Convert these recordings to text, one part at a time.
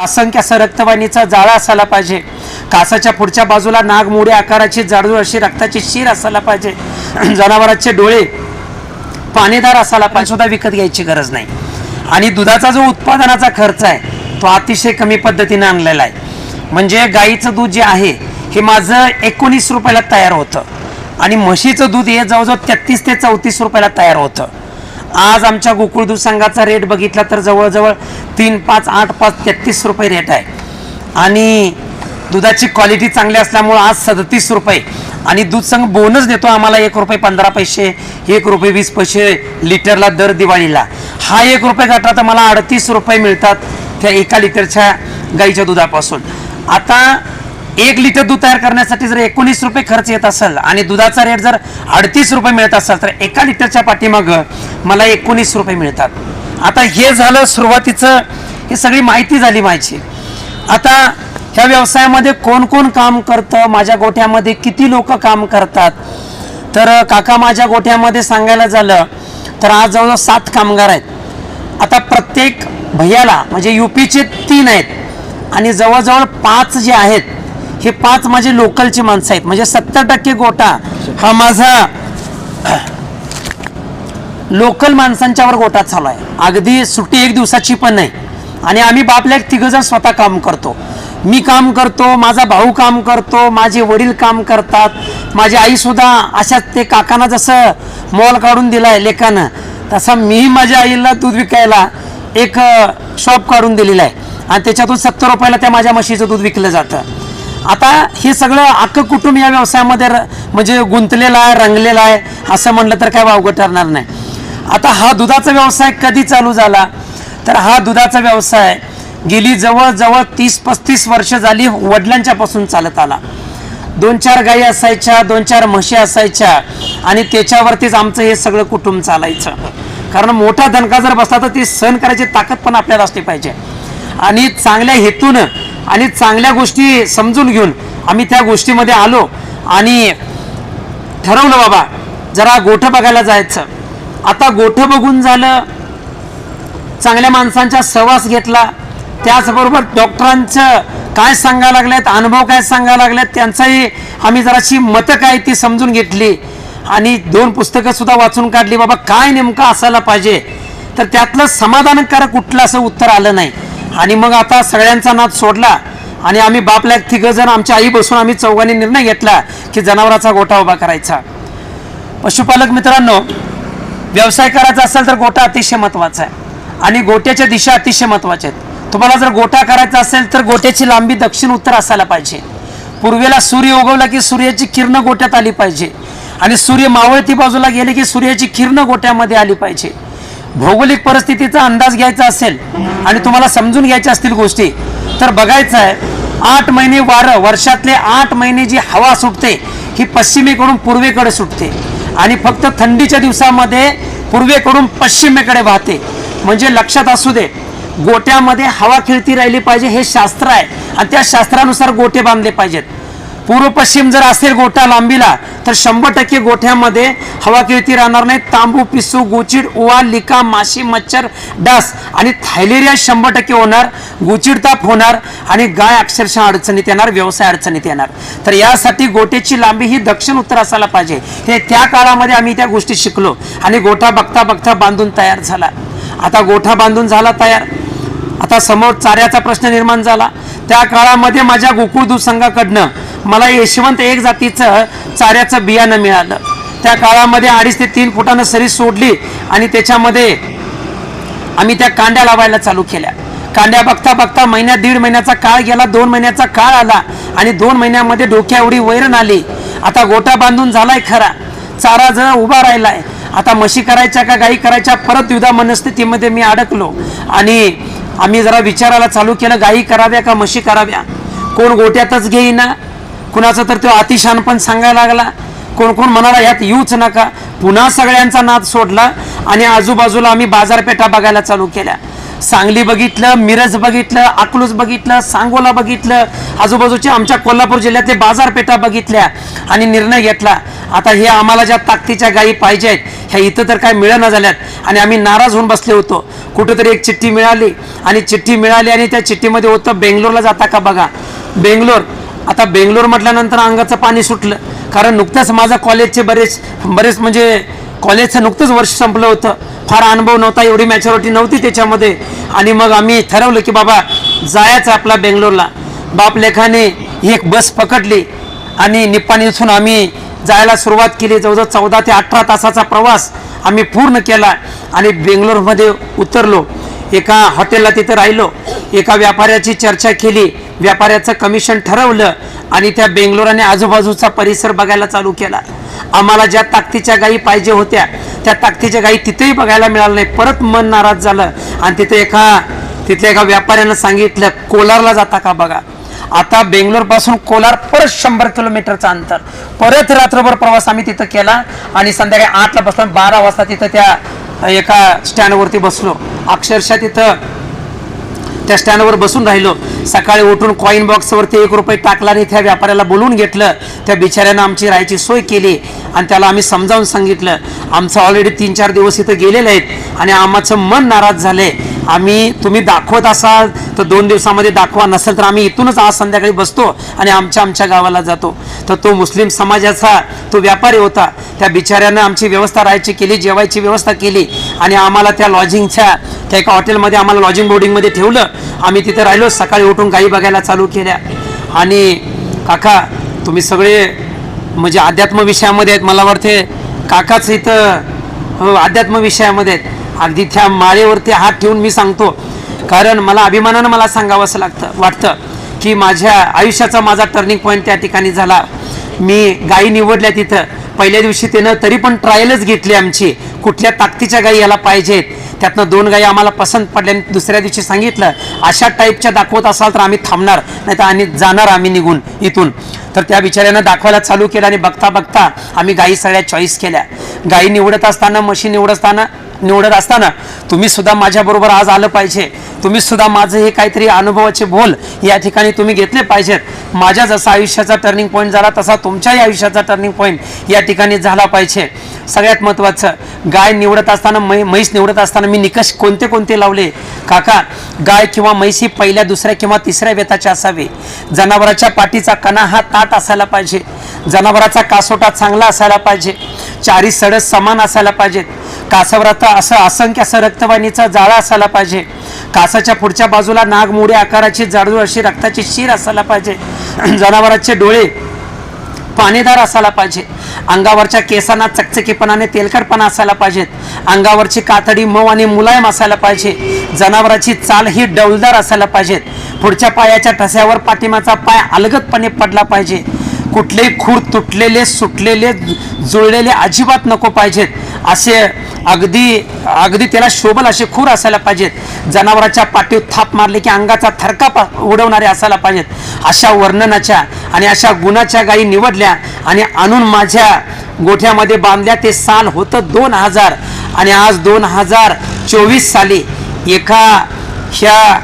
असंख्य असं रक्तवाहिनीचा जाळा असायला पाहिजे. कासाच्या पुढच्या बाजूला नाग मोडे आकाराची जाडजूळ अशी रक्ताची शीर असायला पाहिजे. जनावरांचे डोळे पाणीदार असायला पाहिजे. सुद्धा विकत घ्यायची गरज नाही. आणि दुधाचा जो उत्पादनाचा खर्च आहे तो अतिशय कमी पद्धतीने आणलेला आहे. म्हणजे गाईचं दूध जे आहे हे माझं एकोणीस रुपयाला तयार होतं. आणि म्हशीचं दूध हे जवळजवळ तेहतीस ते चौतीस रुपयाला तयार होतं. आज आमच्या गोकुळ दूध संघाचा रेट बघितला तर जवळजवळ तीन पाच आठ पाच तेहतीस रुपये रेट आहे. आणि दुधाची क्वालिटी चांगली असल्यामुळं आज सदतीस रुपये. आणि दूध संघ बोनस देतो आम्हाला एक रुपये पंधरा पैसे एक रुपये वीस पैसे लिटरला दर दिवाळीला. हा एक रुपये घातला तर मला अडतीस रुपये मिळतात त्या एका लिटरच्या गाईच्या दुधापासून. आता एक लिटर दूध तयार करण्यासाठी जर एकोणीस रुपये खर्च येत असेल आणि दुधाचा रेट जर अडतीस रुपये मिळत असेल तर एका लिटरच्या पाठीमागं मला एकोणीस रुपये मिळतात. आता हे झालं सुरुवातीचं ही सगळी माहिती झाली माझी. आता ह्या व्यवसायामध्ये कोण कोण काम करतं माझ्या गोठ्यामध्ये किती लोक काम करतात? तर काका माझ्या गोठ्यामध्ये सांगायला झालं तर आज जवळजवळ सात कामगार आहेत. आता प्रत्येक भैयाला म्हणजे युपीचे तीन आहेत आणि जवळजवळ पाच जे आहेत हे पाच माझे लोकलची माणसं आहेत. म्हणजे सत्तर टक्के गोटा हा माझा लोकल माणसांच्यावर गोटा चालू आहे. अगदी सुट्टी एक दिवसाची पण नाही. आणि आम्ही बापल्या तिघ जण स्वतः काम करतो. मी काम करतो माझा भाऊ काम करतो माझे वडील काम करतात. माझी आई सुद्धा अशाच ते काकांना जसं मॉल काढून दिलाय लेखानं तसा मी माझ्या आईला दूध विकायला एक शॉप काढून दिलेला आहे. आणि त्याच्यातून सत्तर रुपयाला त्या माझ्या म्हशीचं दूध विकलं जातं. आता हे सगळं अख्खं कुटुंब या व्यवसायामध्ये म्हणजे गुंतलेलं आहे रंगलेलं आहे असं म्हणलं तर काय वावगं ठरणार नाही. आता हा दुधाचा व्यवसाय कधी चालू झाला? तर हा दुधाचा व्यवसाय गेली जवळजवळ तीस पस्तीस वर्ष झाली वडिलांच्यापासून चालत आला. दोन चार गायी असायच्या दोन चार म्हशी असायच्या आणि त्याच्यावरतीच आमचं हे सगळं कुटुंब चालायचं. कारण मोठा दणका जर बसला तर ती सहन करायची ताकद पण आपल्याला असली पाहिजे. आणि चांगल्या हेतून आणि चांगल्या गोष्टी समजून घेऊन आम्ही त्या गोष्टीमध्ये आलो. आणि ठरवलं बाबा जरा गोठं बघायला जायचं. आता गोठं बघून झालं चांगल्या माणसांचा सहवास घेतला. त्याचबरोबर डॉक्टरांचं काय सांगायला लागलेत अनुभव काय सांगायला लागलेत त्यांचाही आम्ही जराशी मतं काय ती समजून घेतली. आणि दोन पुस्तकं सुद्धा वाचून काढली बाबा काय नेमकं असायला पाहिजे? तर त्यातलं समाधानकारक कुठलं असं उत्तर आलं नाही. आणि मग आता सगळ्यांचा नाद सोडला आणि आम्ही बापल्या तिघजण आमच्या आई बसून आम्ही चौघांनी निर्णय घेतला की जनावराचा गोठा उभा करायचा. पशुपालक मित्रांनो व्यवसाय करायचा असेल तर गोठा अतिशय महत्त्वाचा आहे. आणि गोट्याच्या दिशा अतिशय महत्त्वाच्या आहेत. तुम्हाला जर गोठा करायचा असेल तर गोट्याची लांबी दक्षिण उत्तर असायला पाहिजे. पूर्वेला सूर्य उगवला की सूर्याची किरण गोट्यात आली पाहिजे. आणि सूर्य मावळती बाजूला गेले की सूर्याची किरण गोट्यामध्ये आली पाहिजे. भौगोलिक परिस्थितीचा अंदाज घ्यायचा असेल आणि तुम्हाला समजून घ्यायच्या असतील गोष्टी तर बघायचं आहे आठ महिने वारं वर्षातले आठ महिने जी हवा सुटते ही पश्चिमेकडून पूर्वेकडे सुटते. आणि फक्त थंडीच्या दिवसामध्ये पूर्वेकडून पश्चिमेकडे वाहते. म्हणजे लक्षात असू दे गोट्यामध्ये हवा खिळती राहिली पाहिजे हे शास्त्र आहे. आणि त्या शास्त्रानुसार गोटे बांधले पाहिजेत. पूर्व पश्चिम जर असेल गोठा लांबीला तर शंभर टक्के गोठ्यामध्ये हवा खेळती राहणार नाही. तांबू पिसू गोचिड उवा लिका माशी मच्छर डास आणि थायलेरिया शंभर टक्के होणार. गोचिड ताप होणार आणि गाय अक्षरशः अडचणीत येणार व्यवसाय अडचणीत येणार. तर यासाठी गोठ्याची लांबी ही दक्षिण उत्तर असायला पाहिजे. हे त्या काळामध्ये आम्ही त्या गोष्टी शिकलो आणि गोठा बघता बघता बांधून तयार झाला. आता गोठा बांधून झाला तयार. आता समोर चाऱ्याचा प्रश्न निर्माण झाला. त्या काळामध्ये माझ्या गोकुळ दूध संघाकडनं मला यशवंत एक जातीचं चाऱ्याचं बियाणं मिळालं. त्या काळामध्ये अडीच ते तीन फुटानं सरी सोडली आणि त्याच्यामध्ये आम्ही त्या कांड्या लावायला चालू केल्या. कांड्या बघता बघता महिन्यात दीड महिन्याचा काळ गेला दोन महिन्याचा काळ आला आणि दोन महिन्यामध्ये डोक्या एवढी वैरण आली. आता गोटा बांधून झालाय खरा. चारा जण उभा राहिलाय. आता म्हशी करायच्या का गाई करायच्या परत द्विधा मनस्थितीमध्ये मी अडकलो. आणि आम्ही जरा विचारायला चालू केलं गाई कराव्या का म्हशी कराव्या? कोण गोट्यातच घेईना. कुणाचं तर तो अतिशान पण सांगायला लागला. कोण कोण म्हणाला यात येऊच नका. पुन्हा सगळ्यांचा नाद सोडला आणि आजूबाजूला आम्ही बाजारपेठा बघायला चालू केल्या. सांगली बघितलं मिरज बघितलं अकलूज बघितलं सांगोला बघितलं आजूबाजूच्या आमच्या कोल्हापूर जिल्ह्यातले बाजारपेठा बघितल्या आणि निर्णय घेतला. आता हे आम्हाला ज्या ताकदीच्या गायी पाहिजे आहेत ह्या इथं तर काय मिळेना झाल्यात. आणि आम्ही नाराज होऊन बसले होतो. कुठंतरी एक चिठ्ठी मिळाली आणि चिठ्ठी मिळाली आणि त्या चिठ्ठीमध्ये होतं बेंगलोरला जाता का बघा? बेंगलोर आता बेंगलोर म्हटल्यानंतर अंगाचं पाणी सुटलं. कारण नुकतंच माझं कॉलेजचे बरेच बरेच म्हणजे कॉलेजचं नुकतंच वर्ष संपलं होतं. फार अनुभव नव्हता एवढी मॅच्युरिटी नव्हती त्याच्यामध्ये. आणि मग आम्ही ठरवलं की बाबा जायचं आपला बेंगलोरला. बाप लेखाने एक बस पकडली आणि निप्पाणी इथून आम्ही जायला सुरुवात केली. जवळजवळ चौदा ते अठरा तासाचा प्रवास आम्ही पूर्ण केला आणि बेंगलोरमध्ये उतरलो. एका हॉटेलला तिथं राहिलो. एका व्यापाऱ्याची चर्चा केली. व्यापाऱ्याचं कमिशन ठरवलं आणि त्या बेंगलोराने आजूबाजूचा परिसर बघायला चालू केला. आम्हाला ज्या ताकदीच्या गायी पाहिजे होत्या त्या ताकदीच्या गायी तिथेही बघायला मिळालं नाही परत मन नाराज झालं. आणि तिथे एका तिथल्या एका व्यापाऱ्यानं सांगितलं कोलारला जाता का बघा? आता बेंगलोरपासून कोलार परत शंभर किलोमीटरचं अंतर. परत रात्रभर प्रवास आम्ही तिथं केला आणि संध्याकाळी आठला बसलो बारा वाजता तिथं त्या एका स्टँडवरती बसलो. अक्षरशः तिथं त्या स्टँडवर बसून राहिलो. सकाळी उठून कॉईन बॉक्सवरती एक रुपये टाकला आणि त्या व्यापाऱ्याला बोलवून घेतलं. त्या बिचाऱ्यानं आमची राहायची सोय केली आणि त्याला आम्ही समजावून सांगितलं. आमचं ऑलरेडी तीन चार दिवस इथं गेलेले आहेत आणि आमचं मन नाराज झाले आम्ही तुम्ही दाखवत असाल तर दोन दिवसामध्ये दाखवा. नसेल तर आम्ही इथूनच आज संध्याकाळी बसतो आणि आमच्या आमच्या गावाला जातो. तर तो मुस्लिम समाजाचा तो व्यापारी होता. त्या बिचाऱ्यानं आमची व्यवस्था राहायची केली जेवायची व्यवस्था केली आणि आम्हाला त्या लॉजिंगच्या त्या एका हॉटेलमध्ये आम्हाला लॉजिंग बोर्डिंगमध्ये ठेवलं. आम्ही तिथे राहिलो. सकाळी उठून गाई बघायला चालू केल्या. आणि काका तुम्ही सगळे म्हणजे अध्यात्म विषयामध्ये आहेत मला वाटते. काकाच इथं हो, अध्यात्म विषयामध्ये आहेत. अगदी त्या माळेवरती हात ठेवून मी सांगतो. कारण मला अभिमानानं मला सांगावंसं लागतं वाटतं की माझ्या आयुष्याचा माझा टर्निंग पॉईंट त्या ठिकाणी झाला. मी गाई निवडल्या तिथं. पहिल्या दिवशी त्यानं तरी पण ट्रायलच घेतली आमची. कुठल्या ताकदीच्या गाई याला पाहिजेत? त्यातनं दोन गायी आम्हाला पसंत पडल्या आणि दुसऱ्या दिवशी सांगितलं अशा टाईपच्या दाखवत असाल तर आम्ही थांबणार नाही तर आणि जाणार आम्ही निघून इथून. तर त्या बिचाऱ्यानं दाखवायला चालू केलं आणि बघता बघता आम्ही गायी सगळ्या चॉईस केल्या. गायी निवडत असताना म्हशी निवडत असताना निवडत असताना तुम्ही सुद्धा माझ्याबरोबर आज आलं पाहिजे. तुम्ही सुद्धा माझं हे काहीतरी अनुभवाचे बोल या ठिकाणी तुम्ही घेतले पाहिजेत. माझ्या जसा आयुष्याचा टर्निंग पॉईंट झाला तसा तुमच्याही आयुष्याचा टर्निंग पॉईंट या ठिकाणी झाला पाहिजे. सगळ्यात महत्त्वाचं गाय निवडत असताना मै म्हैस निवडत असताना मी निकष कोणते कोणते लावले? काका गाय किंवा म्हैस ही पहिल्या दुसऱ्या किंवा तिसऱ्या वेताची असावी. जनावराच्या पाठीचा कणा हा ताट असायला पाहिजे. जनावराचा कासोटा चांगला असायला पाहिजे. चारी सडस समान असायला पाहिजेत. कासावरात असं असंख्य असं रक्तवाहिनीचा जाळा असायला पाहिजे. कासाच्या पुढच्या बाजूला नागमोडी आकाराची जाडजूड अशी रक्ताची शीर असायला पाहिजे. जनावरांचे डोळे पाणीदार असायला पाहिजे. अंगावरच्या केसांना चकचकीपणाने तेलकटपणा असायला पाहिजेत अंगावरची कातडी मऊ आणि मुलायम असायला पाहिजे. जनावराची चाल ही डौलदार असायला पाहिजेत पुढच्या पायाच्या ठस्यावर पाठीमाचा पाय अलगदपणे पडला पाहिजे. कुठलेही खूर तुटलेले सुटलेले जुळलेले अजिबात नको पाहिजेत. असे अगदी अगदी त्याला शोभल असे खूर असायला पाहिजेत. जनावराच्या पाठीवर थाप मारले की अंगाचा थरकाप उडवणारे असायला पाहिजेत. अशा वर्णनाच्या आणि अशा गुणाच्या गायी निवडल्या आणि आणून माझ्या गोठ्यामध्ये बांधल्या. ते साल होतं दोन हजार आणि आज दोन हजार चोवीस साली एका ह्या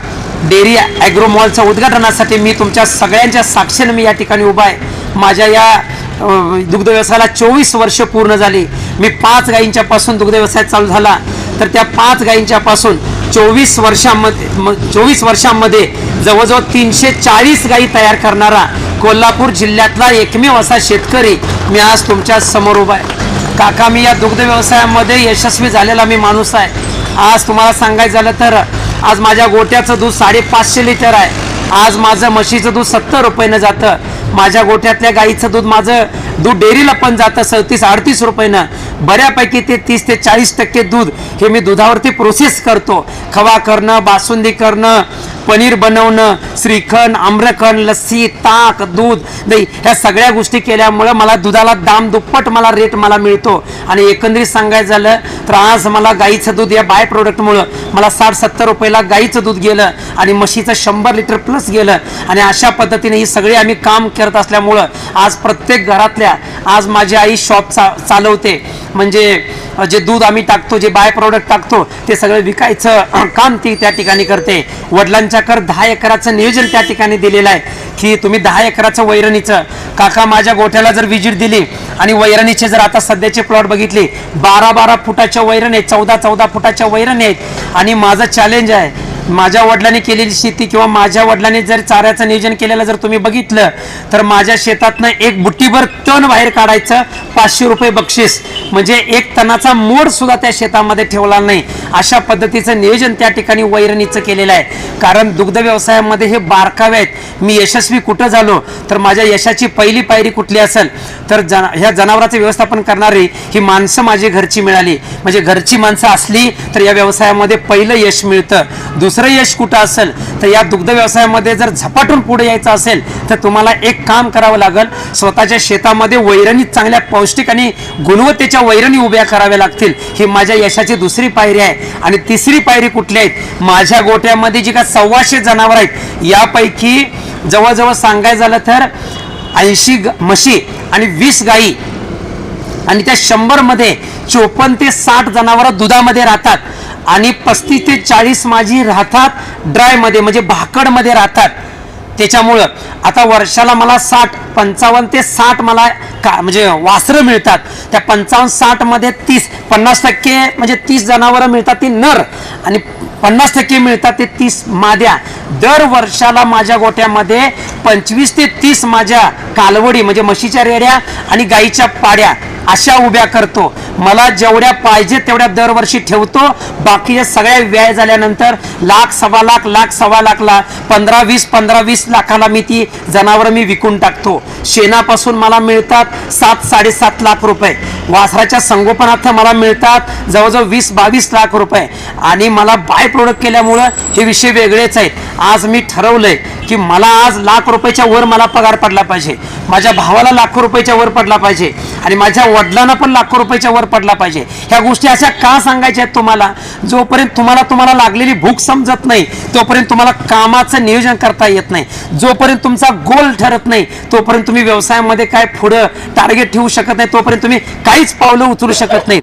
डेअरी ॲग्रो मॉलच्या उद्घाटनासाठी मी तुमच्या सगळ्यांच्या साक्षीनं मी या ठिकाणी उभा आहे. माझ्या या दुग्धव्यवसायाला दुग्ध व्यवसायाला चोवीस वर्ष पूर्ण झाली. मी पाच गायींच्या पासून दुग्ध व्यवसाय चालू झाला. तर त्या पाच गायींच्या पासून चोवीस वर्षांमध्ये चोवीस वर्षांमध्ये जवळजवळ तीनशे चाळीस गायी तयार करणारा कोल्हापूर जिल्ह्यातला एकमेव असा शेतकरी मी आज तुमच्यासमोर उभा आहे. काका मी या दुग्ध व्यवसायामध्ये यशस्वी झालेला मी माणूस आहे. आज तुम्हाला सांगायचं झालं तर आज माझ्या गोट्याचं दूध साडेपाचशे लिटर आहे. आज माझं म्हशीचं दूध सत्तर रुपयानं जातं. माझ्या गोठ्यातल्या गाईचं दूध माझं दूध डेअरीला पण जातं सदतीस अडतीस रुपयानं. बऱ्यापैकी ते तीस ते चाळीस टक्के दूध हे मी दुधावरती प्रोसेस करतो. खवा करणं बासुंदी करणं पनीर बनवणं श्रीखंड आम्रखंड लस्सी ताक दूध. दही ह्या सगळ्या गोष्टी केल्यामुळं मला दुधाला दाम दुप्पट मला रेट मला मिळतो. आणि एकंदरीत सांगायचं झालं तर आज मला गाईचं दूध या बाय प्रोडक्टमुळं मला साठ सत्तर रुपयाला गाईचं दूध गेलं आणि म्हशीचं शंभर लिटर प्लस गेलं. आणि अशा पद्धतीने ही सगळी आम्ही काम करत असल्यामुळं आज प्रत्येक घरातल्या आज माझी आई शॉप चा चालवते. म्हणजे जे दूध आम्ही टाकतो जे बाय प्रॉडक्ट टाकतो ते सगळं विकायचं काम ती त्या ठिकाणी करते. वडिलांच्या कर दहा एकराचं नियोजन त्या ठिकाणी दिलेलं आहे की तुम्ही दहा एकराचं वैरणीचं. काका माझ्या गोठ्याला जर विजिट दिली आणि वैरणीचे जर आता सध्याचे प्लॉट बघितले बारा बारा फुटाच्या वैरण आहेत चौदा चौदा फुटाच्या वैरण आहेत. आणि माझं चॅलेंज आहे माझ्या वडिलांनी केलेली शेती किंवा माझ्या वडिलांनी जर चाऱ्याचं नियोजन केलेलं जर तुम्ही बघितलं तर माझ्या शेतातनं एक बुट्टीभर तण बाहेर काढायचं पाचशे रुपये बक्षीस. म्हणजे एक तणाचा मोड सुद्धा त्या शेतामध्ये ठेवला नाही. अशा पद्धतीचं नियोजन त्या ठिकाणी वैरणीचं केलेलं आहे. कारण दुग्ध व्यवसायामध्ये हे बारकावे आहेत. मी यशस्वी कुठं झालो तर माझ्या यशाची पहिली पायरी कुठली असेल तर जन ह्या जनावरांचं व्यवस्थापन करणारी ही माणसं माझी घरची मिळाली. म्हणजे घरची माणसं असली तर या व्यवसायामध्ये पहिलं यश मिळतं. दुसरं यश कुठं असेल? तर या दुग्ध व्यवसायामध्ये जर झपाटून पुढे यायचं असेल तर तुम्हाला एक काम करावं लागेल. स्वतःच्या शेतामध्ये वैरणी चांगल्या पौष्टिक आणि गुणवत्तेच्या वैरणी उभ्या कराव्या लागतील. ही माझ्या यशाची दुसरी पायरी आहे. आणि तिसरी पायरी कुठली आहे? माझ्या गोट्यामध्ये जी का सव्वाशे जनावर आहेत यापैकी जवळजवळ सांगायचं झालं तर ऐंशी म्हशी आणि वीस गायी. आणि त्या शंभरमध्ये चोपन्न ते साठ जनावरं दुधामध्ये राहतात. आणि पस्तीस ते चाळीस माझी राहतात ड्रायमध्ये म्हणजे भाकडमध्ये राहतात. त्याच्यामुळं आता वर्षाला मला साठ पंचावन्न ते साठ मला का म्हणजे वासरं मिळतात. त्या पंचावन्न साठमध्ये तीस पन्नास टक्के म्हणजे तीस जनावरं मिळतात ती नर आणि पन्नास टक्के मिळतात ते तीस माद्या. दर वर्षाला माझ्या गोट्यामध्ये पंचवीस ते तीस माझ्या कालवडी म्हणजे म्हशीच्या रेड्या आणि गाईच्या पाड्या. अशा उभ्या करतो. मला जेवढ्या पाहिजे तेवढ्या दरवर्षी ठेवतो. बाकीच्या सगळ्या व्याय झाल्यानंतर लाख सव्वा लाख लाख सव्वा लाखला पंधरा वीस पंधरा वीस लाखाला मी ती जनावरं मी विकून टाकतो. शेणापासून मला मिळतात सात साडेसात लाख रुपये. वासराच्या संगोपनार्थ मला मिळतात जवळजवळ वीस बावीस लाख रुपये. आणि मला बाय प्रोडक्ट केल्यामुळं हे विषय वेगळेच आहेत. आज मी ठरवलंय की मला आज लाख रुपयाच्या वर मला पगार पडला पाहिजे. माझ्या भावाला लाखो रुपयाच्या वर पडला पाहिजे. आणि माझ्या वडिलांना पण लाखो रुपयाच्या वर पडला पाहिजे. ह्या गोष्टी अशा का सांगायच्या आहेत तुम्हाला? जोपर्यंत तुम्हाला तुम्हाला लागलेली भूक समजत नाही तोपर्यंत तुम्हाला कामाचं नियोजन करता येत नाही. जोपर्यंत तुमचा गोल ठरत नाही तोपर्यंत तुम्ही व्यवसायामध्ये काय पुढं टार्गेट ठेवू शकत नाही तोपर्यंत तुम्ही काहीच पावलं उचलू शकत नाही.